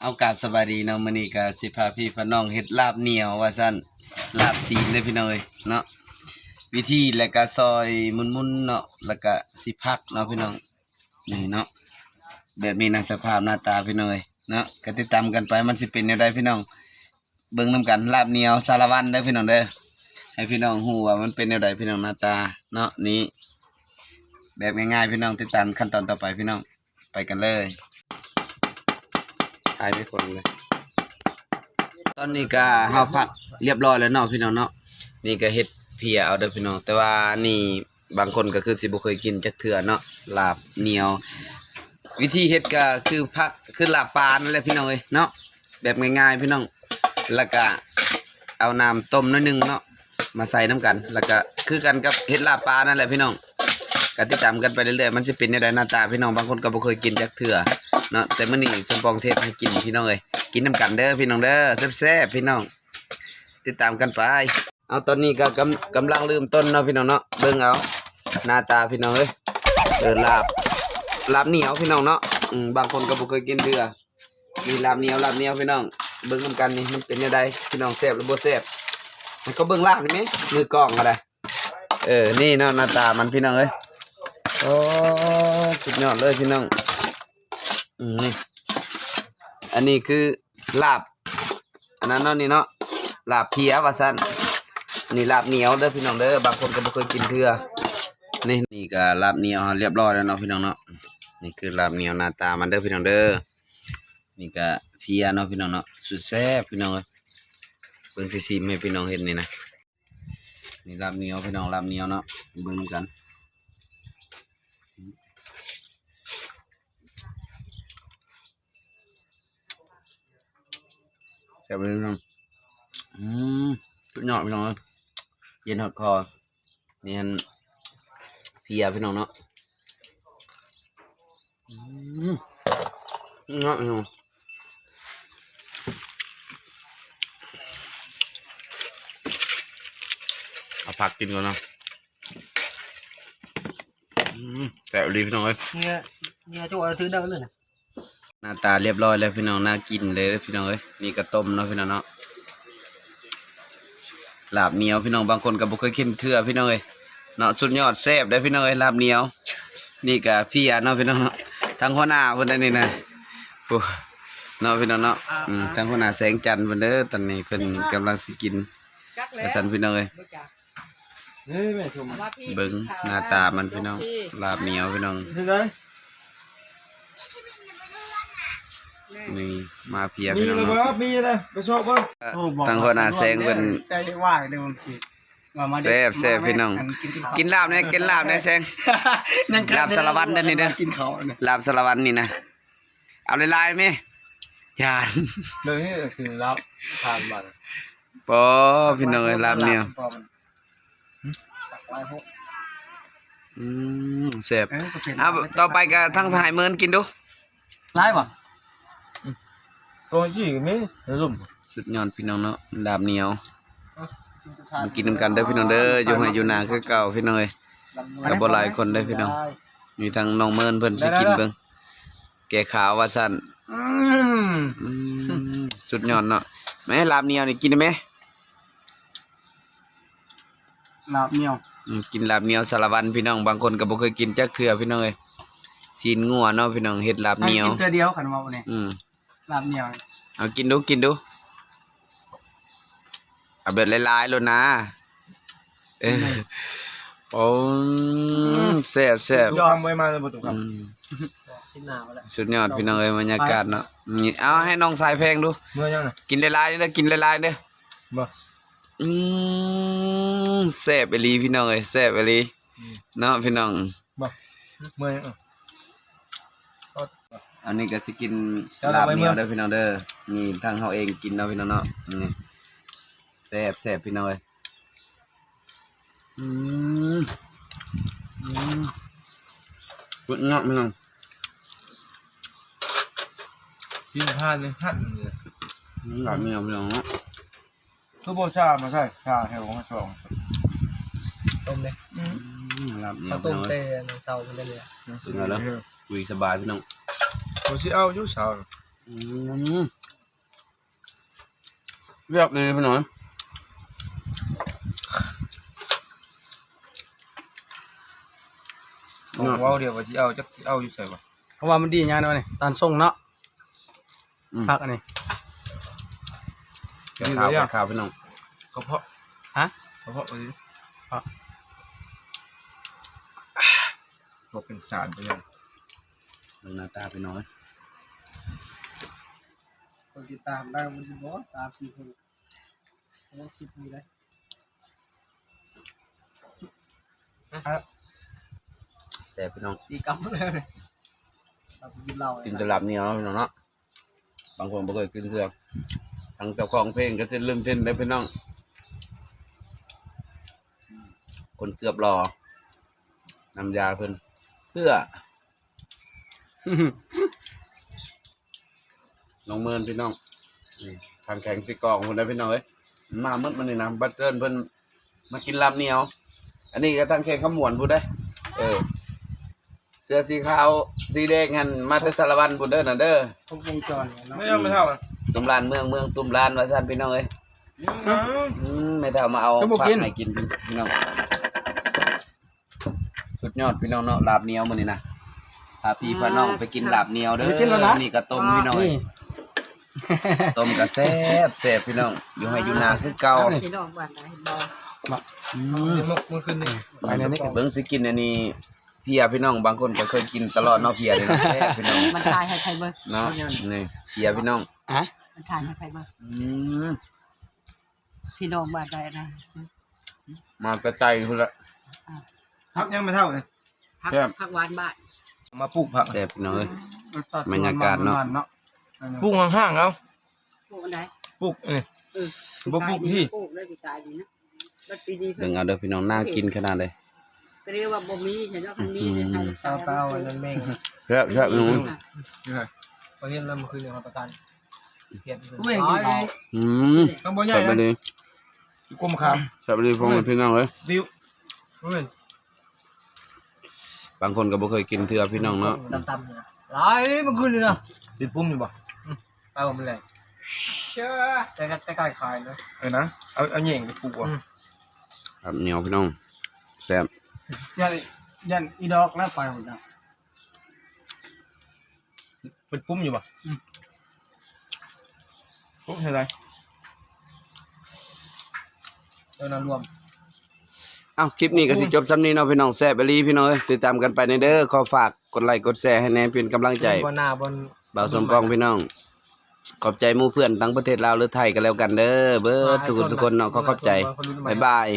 เอากาศสบายดีเนาะมื้อนี้ก็สิพาพี่พน้องเฮ็ดลาบเหนียวว่าซั่นลาบซีนเด้พี่น้องเอ้ยเนาะวิธีแล้วก็ซอยมุนๆเนาะแล้วก็สิพักเนาะพี่น้องนี่เนาะแบบนี้นะสภาพหน้าตาพี่น้องเอ้ยเนาะก็ติดตามกันไปมันสิเป็นแนวใดพี่น้อง เบิ่งนํกันลาบเหนียวสารวันเด้อพี่น้องเด้อให้พี่น้องฮู้ว่ามันเป็นแนวใดพี่น้องหน้าตาเนาะนี่แบบง่ายๆพี่น้องติดตามขั้นตอนต่อไปพี่น้องไปกันเลย ทายไม่คนเลย ตอนนี้ก็เฮาพักเรียบร้อยแล้วเนาะพี่น้องเนาะ นี่ก็เฮ็ดเพียเอาเด้อพี่น้อง แต่ว่านี่บางคนก็คือสิบ่เคยกินจักเทื่อเนาะลาบเหนียว วิธีเฮ็ดก็คือพักคือลาบปลานั่นแหละพี่น้องเอ้ยเนาะ แบบง่ายๆพี่น้อง แล้วก็เอาน้ำต้มหนิดนึงเนาะมาใส่น้ำกัน แล้วก็คือกันกับเฮ็ดลาบปลานั่นแหละพี่น้องก็ติดตามกันไปเรื่อยๆมันสิเป็นจังไดหน้าตาพี่น้องบางคนก็บ่เคยกินจักเทื่อ เนาะแต่มื้อนี้สมปองเซตให้กินพี่น้องเอ้ยกินน้ำกันเด้อพี่น้องเด้อแซ่บๆพี่น้อง ติดตามกันไป เอาตอนนี้ก็กำกำลังเริ่มต้นเนาะพี่น้องเนาะเบิ่งเอาหน้าตาพี่น้องเอ้ยเออลาบลาบเหนียวพี่น้องเนาะอืมบางคนก็บ่เคยกินเดือมีลาบเหนียวลาบเหนียวพี่น้อง เบิ่งนํกันนี่มันเป็นจังไดพี่น้องแซ่บหรือบ่แซ่บมันก็เบิ่งลาบนี่มั้ยมือกล้องก็ได้เออ นี่เนาะหน้าตามันพี่น้องเอ้ย โอ้ สุดยอดเลยพี่น้อง อืมนี่ อันนี้คือลาบ อันนั้นเนาะนี่เนาะ ลาบเพียว่าซั่นนี่ลาบเหนียวเด้อพี่น้องเด้อ บางคนก็บ่เคยกินเทื่อนี่นี่ก็ลาบเหนียวเรียบร้อยแล้วเนาะพี่น้องเนาะ นี่คือลาบเหนียวหน้าตามันเด้อพี่น้องเด้อ นี่ก็เพียเนาะพี่น้องเนาะ สุดแซ่บพี่น้องเอ้ยเบิ่งสิๆให้พี่น้องเห็นนี่นะ นี่ลาบเหนียวพี่น้องลาบเหนียวเนาะ เบิ่งนกัน แซ่บเลยน้องอืมสุดหยอดพี่น้องเย็นหอดคอนี่ฮันเพียพี่น้องเนาะอืมเนาะพี่น้องเอาผักกินก่อนเนาะอืมแซ่บดีพี่น้องเอ้ยเนี่ยเนี่ย chỗ ở thứ đâu nữa nè หน้าตาเรียบร้อยแล้วพี่น้องน่ากินเลยเด้อพี่น้องเอ้ยนี่กระต้มเนาะพี่น้องเนาะลาบเหนียวพี่น้องบางคนก็บ่เคยกินเทื่อพี่น้องเอ้ยเนาะสุดยอดแซ่บได้อพี่น้องเอ้ยลาบเหนียว นี่ก็พี่อาเนาะพี่น้องเนาะทั้งหัวหน้าเพิ่นได้นี่นะโอ้เนาะพี่น้องเนาะอืมทั้งหัวหน้าแสงจันทร์เพิ่นเด้อตอนนี้เพิ่นกำลังสิกินกระสันพี่น้องเอ้ย Ê, mẹ chùm เบิ่งหน้าตามันพี่น้องลาบเหนียวพี่น้อง Thế đấy นี่มาเพีย Mi พี่น้อง là เนาะ bắp, mi đây Bà chọn bắp ทั้งหัวหน้าแสงเพิ่น Chạy hoài đây mà kì แซ่บแซ่บพี่น้อง กินลาบเนี่ยกินลาบเนี่ยแซงลาบสารวัตรเด้อนี่เด้อ กินเขาเนี่ยลาบสารวันนี่นะเอาลายๆไหมจานเดี๋ยวนี้ถึงรับทานบัตรปอพี่น้องเอ้ยลาบเนี่ยอืมแซ่บเอาต่อไปก็ทั้งสหายเมินกินดูไล่ป่ะ ตัวจีกันมั้ยรุ่มสุดยอดพี่น้องเนาะลาบเหนียวมากินนำกันเด้อพี่น้องเด้ออยู่ให้อยู่นาคือเก่าพี่น้องเอ้ยก็บ่หลายคนเด้อพี่น้อง มีทั้งน้องเมินเพิ่นสิกินเบิ่งแก่ขาวว่าซั่นอืมอืมสุดยอดเนาะแม่ลาบเหนียวนี่กินได้ไหมลาบเหนียวอืมกินลาบเหนียวสารวันพี่น้องบางคนก็บ่เคยกินจักเทื่อพี่น้องเอ้ยซีนงัวเนาะพี่น้องเฮ็ดลาบเหนียวกินตัวเดียวขันมาเนี่ย อืม ลาบเหนียวเอากินดูกินดูเอาแบบหลายๆโลดนะเออโอ้แซ่บแซ่บยอมไว้มาเลยประตูครัอืบมกินหนาวแล้วสุดยอดพี่น้องเอ้ยบรรยากาศเนาะนี่เอาให้น้องสายแพงดู เมื่อยังไงกินหลายๆเด้อกินหลายๆเด้อบ่อืมแซ่บอีหลีพี่น้องเอ้ยแซ่บอีหลีเนาะพี่น้องบ่เมื่อยัง อันนี้ก็สิกินเจ้าลาบเอาไปเหนียวเมื่อเด้อพี่น้องเด้อนี่ทางเฮาเองกินเนาะพี่น้องเนาะนี่แซ่บแซ่บพี่น้องเอ้ยอืมอืมสุดยอดพี่น้องกินทานเลยหั่นเลยลาบเหนียวพี่น้องเนาะคือโบชามาใช่ชาแถวของสองต้มเลยอืมลาบเหนียข้าววพี่ต้มน้องเตเอ้ยในเตามันได้เลยอะเป็นไงล่ะคุยสบายพี่น้อง โบชิเอาอยู่สาวออืมเรียบเลยพี่น้องบอกว่าเดี๋ยวว่าสิเอาจักสิเอาอยู่ใส่บ่เพราะว่ามันดีอย่างนั้นนี่ตอนส่งเนาะอืมพักอันนี้ แกะขาวแกะขาวพี่น้องกระเพาะฮะ กระเพาะไปดิอะ บอกเป็นสารไปยังดูหน้าตาพี่น้อง คนติดตามได้มันจะบอกสามสี่คนแล้วสิบมีเลยแซ่บพี่น้องตีกำเลยเราไปกินเหล้ากินจะหลับเหนียวเนาะพี่น้องเนาะบางคนบ่เคยกินเสือกทางเจ้าของเพลงก็จะลืมเต้นได้พี่น้อง คนเกือบรอนำยาเพิ่นเพื่อ น้องเมินพี่น้องนี่ทางแข่งสิกองคนได้พี่น้องเอ้ยมามืดมันนี่นะบัตเทิลเพิ่นมากินลาบเหนียว อันนี้ก็ทางแข่งขมวนพูดได้เออ เสื้อสีขาวสีแดงหันมาแต่สารวันพูดเด้อน่ะเด้อครบวงจรเนี่ยเนาะไม่เอาไม่เท่าอะตุมลานเมืองเมืองตุมลานว่าซั่นพี่น้องเอ้ยอืมไม่เท่ามาเอาก็บ่ฝากกินให้กินพี่น้องสุดยอดพี่น้องเนาะลาบเหนียวมื้อนี้นะพาพี่พาน้องไปกินลาบเหนียวเด้ไปกินแล้วนะอนี่ก็ต้มพี่น้องเอ้ยนี่ ต้มก็แซ่บแซ่บพี่น้อง อยู่ให้อยู่นาคือเก่าพี่น้องบ้านไหนบอกอืมเดี๋ยวมกมันขึ้นนี่ไปในนี้เบิ่งสิกินอันนี้เพียพี่น้องบางคนก็เคยกินตลอดเนาะเพียนี่นะแซ่บพี่น้องมันทายให้ใครเบิ่งเนาะนี่เพียพี่น้องอะมันทายให้ใครเบิ่งอืมพี่น้องบ้านใดนะมาแต่ใจพุ่นละพักยังไม่เท่าเลยพักครับพักหวานบ้านมาปลูกผักแซ่บพี่น้องเอ้ยบรรยากาศเนาะ ปลูกห่างๆเอาปลูกอันใดปลูกนี่เออบ่ปลูกพี่ปลูกแล้วสิกายดีนะบัดปีนี้เบิ่งเอาเด้อพี่น้องน่ากินขนาดเลยก็เรียกว่าบ่มีเห็นว่าคันมีในไทยเต้าเต้าอันนั้นแม่งแซ่บแซ่บพี่น้องนี่ไงพอเห็นแล้วมันคือเรื่องประกันเพียรเว้ยกินข้าวอืมข้างบนใหญ่แซ่บไปนะเลยกลมขามแซ่บไปเลยพวกพี่น้องเอ้ยวิวเว้ยบางคนก็บ่เคยกินเทื่อพี่น้องเนาะต่ำๆเนี่ยหลายมันขึ้นเลยนะติดปุ่มอยู่บ่ ไปผมเลยเชื่อแต่ก็แต่การขายนะเออนะ เอาเอาเหย่งไปปลูกอะครับเหนียวพี่น้องแซ่บยันยันอีดอกแล้วไปหมดแล้วเป็นปุ่มอยู่บ่ปุ่มใช่ไรเออนารวมเอ้าคลิปนี้ก็สิจบซ้ำนี้เนาะพี่น้องแซ่บไปลีพี่น้องเอ้ยติดตามกันไปในเด้อขอฝากกดไลค์กดแชร์ให้แน่เป็นกำลังใจบนหน้าบนบ่าวสมปองพี่น้อง ขอบใจหมู่เพื่อนทั้งประเทศลาวหรือไทยกันแล้วกันเด้อเบิดสุขสุขคนเนาะขอขอบใจบ๊ายบาย